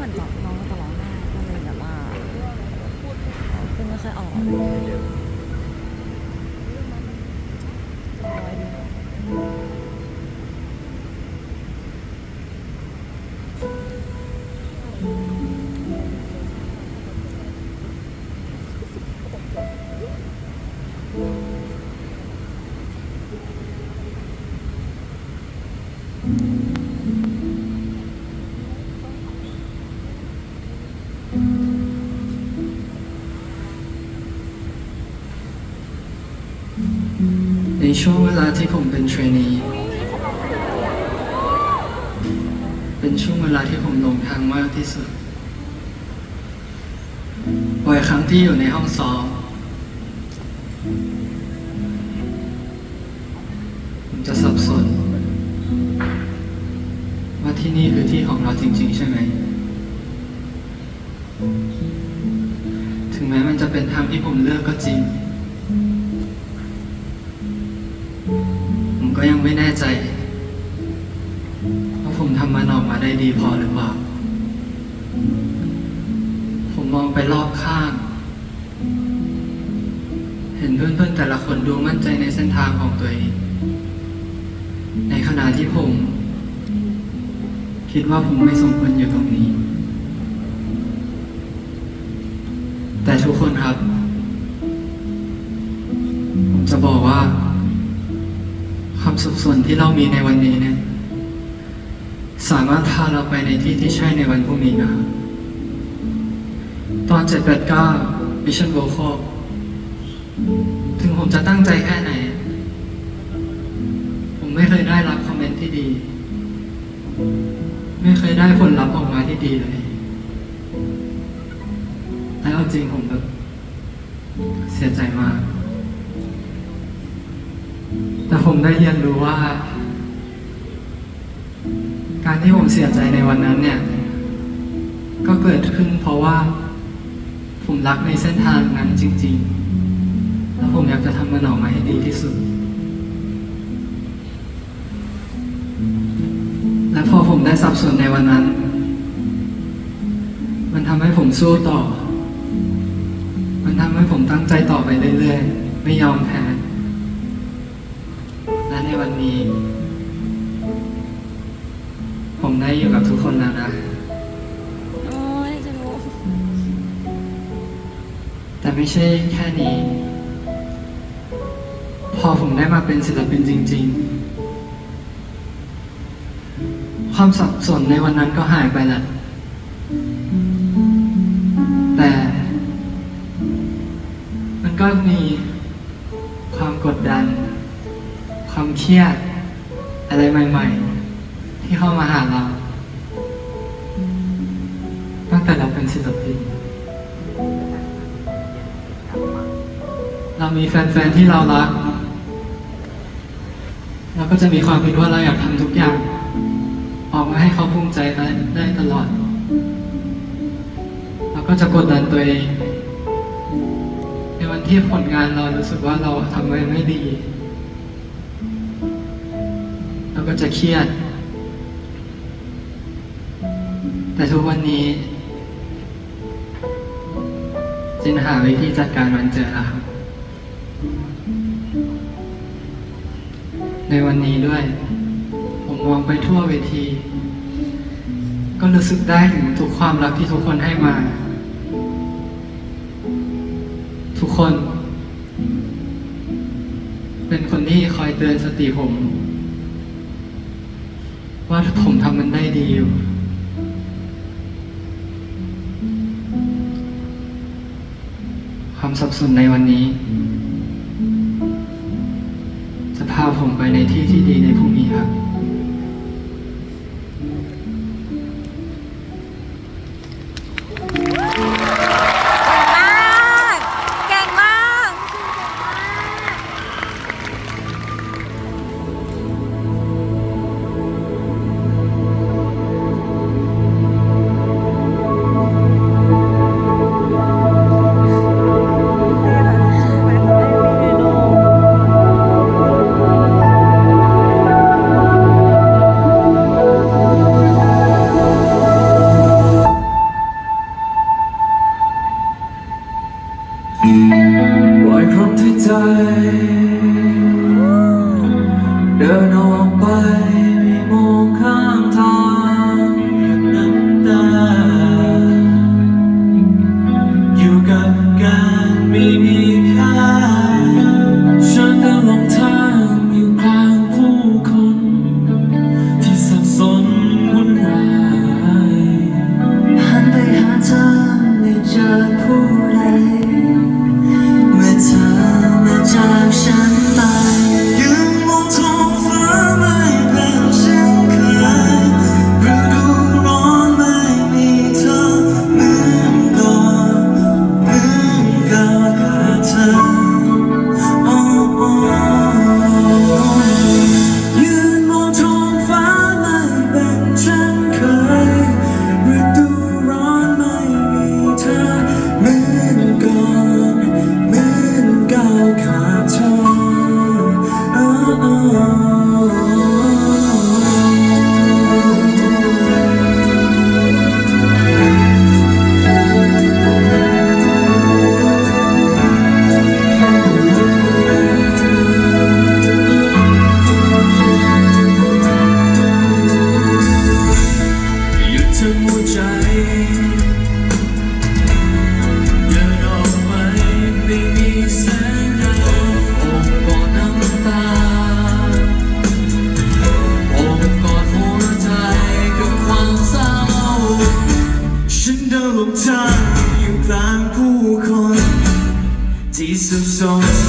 เหมือนแบบน้องจะร้องไห้ก็เลยแบบว่าพูดไม่ค่อยออก ช่วงเวลาที่ผมเป็นเทรนนีเป็นช่วงเวลาที่ผมหลงทางมากที่สุดบ่อยครั้งที่อยู่ในห้องซ้อม ผมจะสับสน ว่าที่นี่คือที่ของเราจริง ๆ ใช่ไหม ถึงแม้มันจะเป็นทางที่ผมเลือกก็จริง ก็ยังไม่แน่ใจว่าผมทำมันออกมาได้ดีพอหรือเปล่า ผมมองไปรอบข้าง เห็นเพื่อนๆแต่ละคนดูมั่นใจในเส้นทางของตัวเอง ในขณะที่ผม คิดว่าผมไม่สมควรอยู่ตรงนี้ แต่ทุกคนครับ สุขส่วนที่เรามีในวันนี้เนี่ยสามารถพาเราไปในที่ที่ใช่ในวันพรุ่งนี้นะครับตอน789 Mission Vocal ถึงผมจะตั้งใจแค่ไหน ผมไม่เคยได้รับคอมเมนต์ที่ดี ไม่เคยได้ผลลัพธ์ออกมาที่ดีเลยแล้วเอาจริงผมแบบเสียใจมาก แต่ผมได้เรียนรู้ว่า การที่ผมเสียใจในวันนั้นเนี่ย ก็เกิดขึ้นเพราะว่า ผมรักในเส้นทางนั้นจริง ๆ แล้วผมอยากจะทำมันออกมาให้ดีที่สุด และพอผมได้สับสนในวันนั้น มันทำให้ผมสู้ต่อ มันทำให้ผมตั้งใจต่อไปเรื่อยๆ ไม่ยอมแพ้ ในวันนี้ ผมได้อยู่กับทุกคนแล้วนะ โอ้ยจะรู้แต่ไม่ใช่แค่นี้ พอผมได้มาเป็นศิลปินจริง ๆ ความสับสนในวันนั้นก็หายไปแหละแต่ มันก็มีความ ความเครียด อะไรใหม่ ๆ ที่เข้ามาหาเรา ตั้งแต่เราเป็นศิลปิน เรามีแฟน ๆ ที่เรารัก เราก็จะมีความคิดว่าเราอยากทำทุกอย่าง ออกมาให้เขาภูมิใจได้ได้ตลอด เราก็จะกดดันตัวเองในวันที่ผลงานเรารู้สึกว่าเราทำไว้ไม่ดี ก็จะเครียด แต่ทุกวันนี้ จินหาวิธีจัดการมันเจอแล้วครับในวันนี้ด้วย ผมมองไปทั่วเวที ก็รู้สึกได้ถึงทุกความรักที่ทุกคนให้มา ทุกคน เป็นคนที่คอยเตือนสติผม ว่าถ้าผมทำมันได้ดีอยู่ ความสับสนในวันนี้ จะพาผมไปในที่ที่ดีในพรุ่งนี้ครับ ปล่อยครบที่ใจ หลงเธออยู่กลางผู้คน ที่สับสน